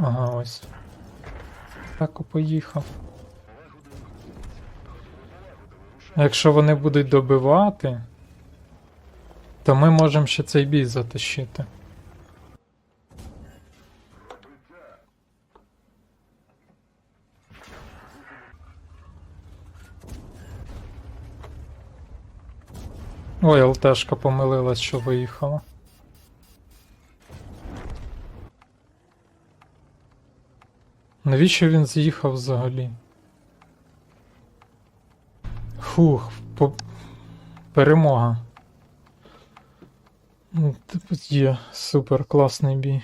Ага, ось. Так поїхав. Якщо вони будуть добивати, то ми можемо ще цей бій затащити. Ой, ЛТшка помилилась, що виїхала. Навіщо він з'їхав взагалі? Фух, по... перемога. Ну, типу, є супер класний бій.